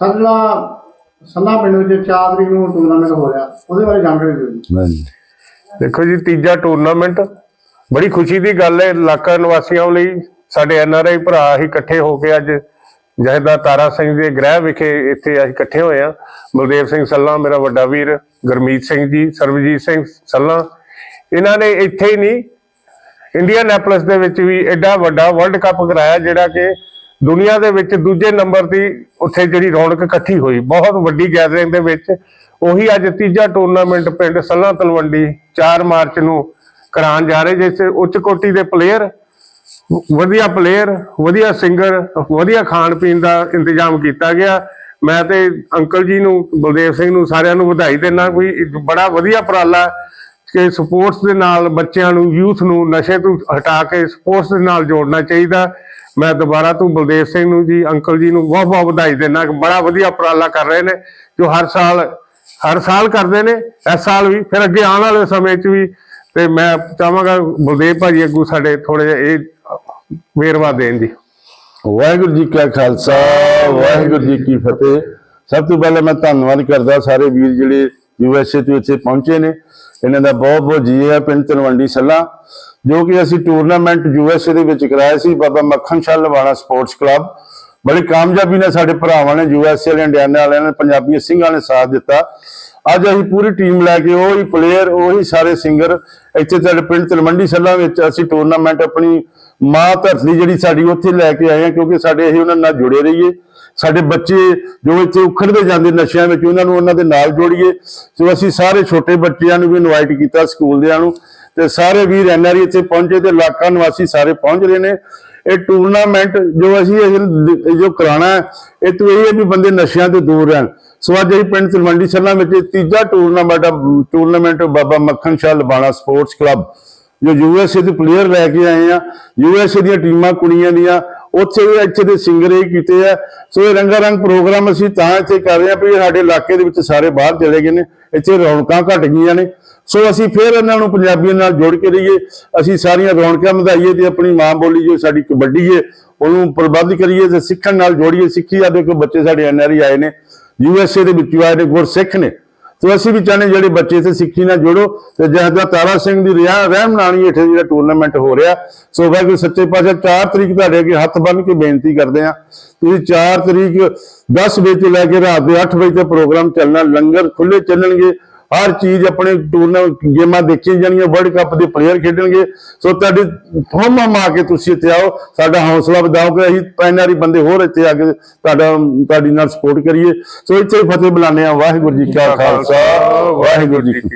Sir ਜਿਹੜਾ ਪਿੰਡ ਵਿੱਚ 4 ਨੂੰ ਟੂਰਨਾਮੈਂਟ ਹੋ ਰਿਹਾ। ਉਹਦੇ ਬਾਰੇ ਜਾਣਕਾਰੀ ਦਿਓ ਜੀ। ਹਾਂਜੀ। ਦੇਖੋ ਜੀ, ਤੀਜਾ ਟੂਰਨਾਮੈਂਟ ਬੜੀ ਖੁਸ਼ੀ ਦੀ ਗੱਲ ਹੈ, ਇਲਾਕਾ ਨਿਵਾਸੀਆਂ ਲਈ ਸਾਡੇ ਐਨ ਆਰ ਆਈ ਭਰਾ ਹੀ ਇਕੱਠੇ ਹੋ ਕੇ ਅੱਜ ਜਹਦਾ ਤਾਰਾ ਸਿੰਘ ਦੇ ਗ੍ਰਹਿ ਵਿਖੇ ਇੱਥੇ ਅਸੀਂ ਇਕੱਠੇ ਹੋਏ ਆ ਬਲਦੇਵ ਸਿੰਘ ਸੱਲਾ, ਮੇਰਾ ਵੱਡਾ ਵੀਰ ਗਰਮੀਤ ਸਿੰਘ ਜੀ, ਸਰਬਜੀਤ ਸਿੰਘ ਸੱਲਾ। ਇਹਨਾਂ ਨੇ ਇੱਥੇ ਹੀ ਨਹੀਂ ਇੰਡੀਅਨ ਐਪਲਸ ਦੇ ਵਿੱਚ ਵੀ ਐਡਾ ਵੱਡਾ ਵਰਲਡ ਕੱਪ ਕਰਾਇਆ, ਜਿਹੜਾ ਕਿ ਦੁਨੀਆ ਦੇ ਵਿੱਚ ਦੂਜੇ ਨੰਬਰ ਦੀ ਉੱਥੇ ਜਿਹੜੀ ਰੌਣਕ ਇਕੱਠੀ ਹੋਈ, ਬਹੁਤ ਵੱਡੀ ਗੈਦਰਿੰਗ ਦੇ ਵਿੱਚ ਉਹੀ ਅੱਜ ਤੀਜਾ ਟੂਰਨਾਮੈਂਟ ਪਿੰਡ ਸੱਲਾ ਤਲਵੰਡੀ 4 ਮਾਰਚ ਨੂੰ ਕਰਾਉਣ ਜਾ ਰਹੇ ਜਿਸ ਉੱਚ ਕੋਟੀ ਦੇ ਪਲੇਅਰ ਵਧੀਆ ਪਲੇਅਰ ਵਧੀਆ ਸਿੰਗਰ ਵਧੀਆ ਖਾਣ ਪੀਣ ਦਾ ਇੰਤਜ਼ਾਮ ਕੀਤਾ ਗਿਆ। ਮੈਂ ਤੇ ਅੰਕਲ ਜੀ ਨੂੰ, ਬਲਦੇਵ ਸਿੰਘ ਨੂੰ ਸਾਰਿਆਂ ਨੂੰ ਵਧਾਈ ਦੇਣਾ ਕੋਈ ਬੜਾ ਵਧੀਆ ਉਪਰਾਲਾ ਕਿ ਸਪੋਰਟਸ ਦੇ ਨਾਲ ਬੱਚਿਆਂ ਨੂੰ, ਯੂਥ ਨੂੰ, ਨਸ਼ੇ ਤੋਂ ਹਟਾ ਕੇ ਸਪੋਰਟਸ ਦੇ ਨਾਲ ਜੋੜਨਾ ਚਾਹੀਦਾ। ਮੈਂ ਦੁਬਾਰਾ ਤੋਂ ਬਲਦੇਵ ਸਿੰਘ ਨੂੰ ਜੀ, ਅੰਕਲ ਜੀ ਨੂੰ ਬਹੁਤ ਬਹੁਤ ਵਧਾਈ ਦੇਣਾ ਕਿ ਬੜਾ ਵਧੀਆ ਉਪਰਾਲਾ ਕਰ ਰਹੇ ਨੇ, ਜੋ ਹਰ ਸਾਲ ਹਰ ਸਾਲ ਕਰਦੇ ਨੇ, ਇਸ ਸਾਲ ਵੀ। ਫਿਰ ਅੱਗੇ ਆਉਣ ਵਾਲੇ ਸਮੇਂ 'ਚ ਵੀ ਤੇ ਮੈਂ ਚਾਹਾਂਗਾ ਬਲਦੇਵ ਭਾਜੀ ਅੱਗੂ ਸਾਡੇ ਥੋੜੇ ਜਿਹਾ ਇਹ ਵੇਰਵਾ ਦੇਣ ਜੀ। ਵਾਹਿਗੁਰੂ ਜੀ ਕਾ ਖਾਲਸਾ, ਵਾਹਿਗੁਰੂ ਜੀ ਕੀ ਫਤਿਹ। ਸਭ ਤੋਂ ਪਹਿਲਾਂ ਮੈਂ ਧੰਨਵਾਦ ਕਰਦਾ ਸਾਰੇ ਵੀਰ ਜਿਹੜੇ ਯੂਐਸਏ ਤੋਂ ਇੱਥੇ ਪਹੁੰਚੇ ਨੇ। ਇਹਨਾਂ ਦਾ ਬਹੁਤ ਬਹੁਤ ਜੀ ਹੈ ਪਿੰਡ ਤਲਵੰਡੀ ਸੱਲਾ ਜੋ ਕਿ ਅਸੀਂ ਟੂਰਨਾਮੈਂਟ ਯੂਐਸਏ ਦੇ ਵਿੱਚ ਕਰਾਇਆ ਸੀ, ਬਾਬਾ ਮੱਖਣ ਸ਼ਾਹ ਲਵਾਣਾ ਸਪੋਰਟਸ ਕਲੱਬ। ਬੜੀ ਕਾਮਯਾਬੀ ਨਾਲ ਸਾਡੇ ਭਰਾਵਾਂ ਨੇ ਯੂਐਸਏ ਵਾਲੇ ਇੰਡੀਆਨਾ ਵਾਲਿਆਂ ਨੇ, ਪੰਜਾਬੀ ਸਿੰਘਾਂ ਨੇ ਸਾਥ ਦਿੱਤਾ। ਅੱਜ ਅਸੀਂ ਪੂਰੀ ਟੀਮ ਲੈ ਕੇ ਉਹੀ ਪਲੇਅਰ ਉਹੀ ਸਾਰੇ ਸਿੰਗਰ ਇੱਥੇ ਸਾਡੇ ਪਿੰਡ ਤਲਵੰਡੀ ਸੱਲਾ ਵਿੱਚ ਅਸੀਂ ਟੂਰਨਾਮੈਂਟ ਆਪਣੀ ਮਾਂ ਧਰਤੀ ਜਿਹੜੀ ਸਾਡੀ ਉੱਥੇ ਲੈ ਕੇ ਆਏ ਆ ਕਿਉਂਕਿ ਸਾਡੇ ਅਸੀਂ ਉਹਨਾਂ ਨਾਲ ਜੁੜੇ ਰਹੀਏ। ਸਾਡੇ ਬੱਚੇ ਜੋ ਇੱਥੇ ਉਖੜਦੇ ਜਾਂਦੇ ਨਸ਼ਿਆਂ ਵਿੱਚ ਉਹਨਾਂ ਨੂੰ ਉਹਨਾਂ ਦੇ ਨਾਲ ਜੋੜੀਏ। ਸੋ ਅਸੀਂ ਸਾਰੇ ਛੋਟੇ ਬੱਚਿਆਂ ਨੂੰ ਵੀ ਇਨਵਾਈਟ ਕੀਤਾ ਸਕੂਲ ਦਿਆਂ ਨੂੰ। ਤੇ ਸਾਰੇ ਵੀਰ ਐਨਆਰਈ ਇੱਥੇ ਪਹੁੰਚੇ ਤੇ ਇਲਾਕਾ ਨਿਵਾਸੀ ਸਾਰੇ ਪਹੁੰਚ ਰਹੇ ਨੇ। ਇਹ ਟੂਰਨਾਮੈਂਟ ਜੋ ਅਸੀਂ ਜੋ ਕਰਾਣਾ ਹੈ, ਇਹ ਤੋਂ ਇਹ ਹੈ ਵੀ ਬੰਦੇ ਨਸ਼ਿਆਂ ਤੋਂ ਦੂਰ ਰਹਿਣ। ਸੋ ਅੱਜ ਅਸੀਂ ਪਿੰਡ ਤਲਵੰਡੀ ਸੱਲਾ ਵਿੱਚ ਤੀਜਾ tournament tournament Baba Makhan Shah Labana sports club ਜੋ ਯੂਐਸਏ ਦੇ ਪਲੇਅਰ ਲੈ ਕੇ ਆਏ ਆ ਯੂਐਸਏ ਦੀਆਂ ਟੀਮਾਂ ਕੁੜੀਆਂ ਦੀਆਂ, ਉੱਥੇ ਵੀ ਇੱਥੇ ਦੇ ਸਿੰਗਰ ਇਹ ਕੀਤੇ ਆ। ਸੋ ਇਹ ਰੰਗਾ ਰੰਗ ਪ੍ਰੋਗਰਾਮ ਅਸੀਂ ਤਾਂ ਇੱਥੇ ਕਰ ਰਹੇ ਆ ਵੀ ਸਾਡੇ ਇਲਾਕੇ ਦੇ ਵਿੱਚ ਸਾਰੇ ਬਾਹਰ ਚਲੇ ਗਏ ਨੇ, ਇੱਥੇ ਰੌਣਕਾਂ ਘਟ ਗਈਆਂ ਨੇ। ਸੋ ਅਸੀਂ ਫਿਰ ਇਹਨਾਂ ਨੂੰ ਪੰਜਾਬੀਆਂ ਨਾਲ ਜੋੜ ਕੇ ਰਹੀਏ। ਅਸੀਂ ਸਾਰੀਆਂ ਰੌਣਕਾਂ ਵਧਾਈਏ ਤੇ ਆਪਣੀ ਮਾਂ ਬੋਲੀ ਜੋ ਸਾਡੀ ਕਬੱਡੀ ਹੈ ਉਹਨੂੰ ਪ੍ਰਬੰਧ ਕਰੀਏ ਤੇ ਸਿੱਖਣ ਨਾਲ ਜੋੜੀਏ। ਸਿੱਖੀ ਆ ਦੇਖੋ ਬੱਚੇ ਸਾਡੇ ਐਨਆਰਈ ਆਏ ਨੇ ਯੂਐਸਏ ਦੇ ਵਿੱਚੋਂ ਆਏ ਨੇ, ਗੁਰਸਿੱਖ ਨੇ। ਤੇ ਅਸੀਂ ਵੀ ਚਾਹੁੰਦੇ ਜਿਹੜੇ ਬੱਚੇ ਤੇ ਸਿੱਖੀ ਨਾਲ ਜੁੜੋ ਤੇ ਜਿਹਦਾ ਤਾਰਾ ਸਿੰਘ ਦੀ ਰਿਆ, ਰਹਿਮ ਨਾਲੀ ਹੇਠ ਜਿਹੜਾ ਟੂਰਨਾਮੈਂਟ ਹੋ ਰਿਹਾ। ਸੋ ਵਾਹਿਗੁਰੂ, ਸੱਚੇ ਪਾਤਸ਼ਾਹ 4 ਤਰੀਕ ਤੁਹਾਡੇ ਅੱਗੇ ਹੱਥ ਬੰਨ ਕੇ ਬੇਨਤੀ ਕਰਦੇ ਆ ਤੁਸੀਂ 4 ਤਰੀਕ 10 ਵਜੇ ਤੋਂ ਲੈ ਕੇ ਰਾਤ ਦੇ 8 ਵਜੇ ਤੱਕ ਪ੍ਰੋਗਰਾਮ ਚੱਲਣਾ, ਲੰਗਰ ਖੁੱਲੇ ਚੱਲਣਗੇ। ਹਰ ਚੀਜ਼ ਆਪਣੇ ਟੂਰਨਾਮੈਂਟ ਗੇਮਾਂ ਦੇਖੀਆਂ ਜਾਣੀਆਂ ਵਰਲਡ ਕੱਪ ਦੇ ਪਲੇਅਰ ਖੇਡਣਗੇ। ਸੋ ਤੁਹਾਡੇ ਫੋਮਾ ਮਾ ਕੇ ਤੁਸੀਂ ਇੱਥੇ ਆਓ, ਸਾਡਾ ਹੌਸਲਾ ਵਧਾਓ ਕਿ ਅਸੀਂ ਪੈਨਾਰੀ ਬੰਦੇ ਹੋਰ ਇੱਥੇ ਆ ਕੇ ਤੁਹਾਡਾ, ਤੁਹਾਡੀ ਨਾਲ ਸਪੋਰਟ ਕਰੀਏ। ਸੋ ਇੱਥੇ ਹੀ ਫਤਿਹ ਬੁਲਾਉਂਦੇ ਆ ਵਾਹਿਗੁਰੂ ਜੀ ਕਾ ਖਾਲਸਾ, ਵਾਹਿਗੁਰੂ ਜੀ ਕੀ